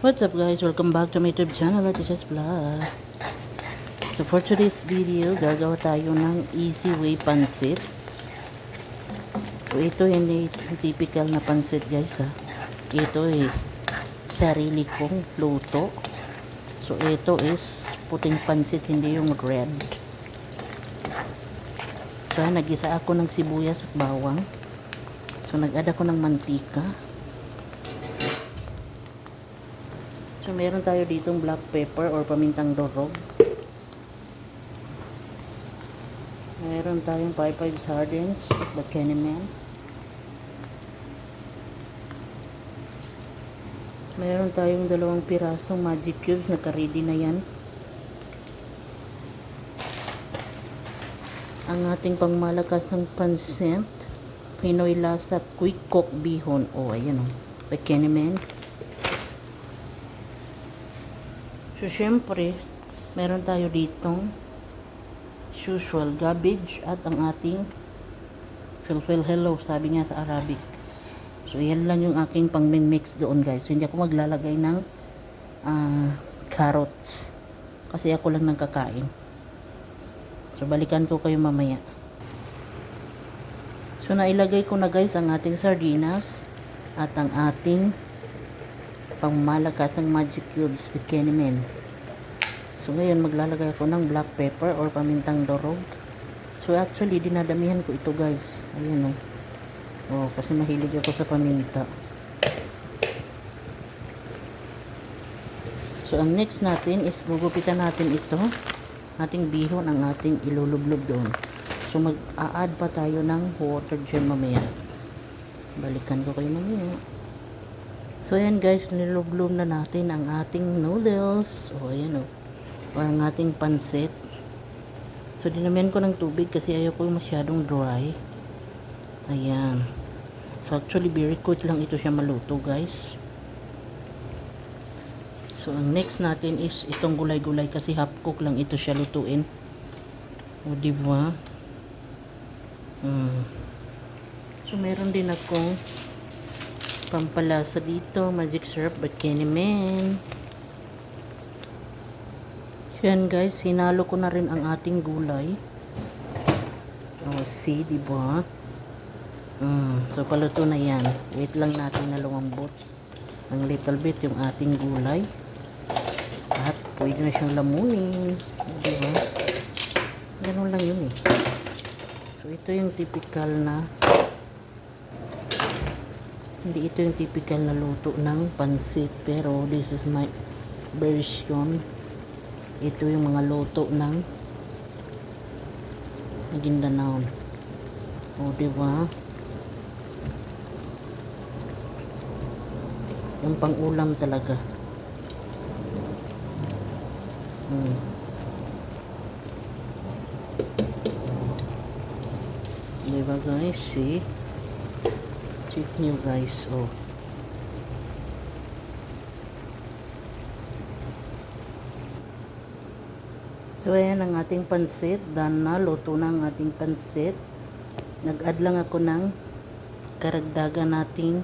What's up guys? Welcome back to my YouTube channel at Isha's Vlog. So for today's video, gagawa tayo ng easy way pansit. So ito hindi typical na pansit guys ha. Ito eh sarili kong luto. So ito is puting pansit hindi yung red. So nagisa ako ng sibuyas at bawang. So nag-add ako ng mantika. So, meron tayo ditong black pepper or pamintang dorog. Meron tayong 5-5 sardines, the Kennyman. Meron tayong dalawang pirasong magic cubes, naka-ready na yan. Ang ating pangmalakasang pansent, Pinoy Lasa Quick Cook Bihon. O, oh, ayan o. The Kennyman. So, syempre, meron tayo ditong usual garbage at ang ating filfil hello, sabi nga sa Arabic. So, yan lang yung aking pang mix doon guys. So, hindi ako maglalagay ng uh, carrots. Kasi ako lang nang kakain. So, balikan ko kayo mamaya. So, nailagay ko na guys ang ating sardinas at ang ating pangmalakasang magic cubes with Kennyman. So ngayon maglalagay ako ng black pepper or pamintang dorog. So actually dinadamihan ko ito guys. Ayun oh. Oh, kasi mahilig ako sa paminta. So ang next natin is gugupitan natin ito. Ating bihon ang ating ilulublob doon. So mag-a-add pa tayo ng water dyan mamaya. Balikan ko kayo mamaya. So, ayan guys, nilublob na natin ang ating noodles. O, ayan o. O, ang ating pansit. So, dinamihan ko ng tubig kasi ayaw ko masyadong dry. Ayan. So, actually, very quick lang ito siya maluto, guys. So, ang next natin is itong gulay-gulay kasi half cook lang ito siya lutuin. O, diba? Hmm. So, meron din akong pampalasa dito. Magic syrup by Kennyman. Yan guys, hinalo ko na rin ang ating gulay. Oh, see, di ba? Mm, so, paluto na yan. Wait lang natin na lumambot ng little bit yung ating gulay. At pwede na siyang lamunin. Di ba? Ganun lang yun eh. So, ito yung typical na hindi ito yung typical na luto ng pansit pero this is my version. Ito yung mga luto ng Maguindanao o diba yung pang ulam talaga. Hmm. diba guys? See check nyo guys. Oh so ayan ang ating pansit. Done na luto na ang ating pansit. Nag add lang ako ng karagdagan nating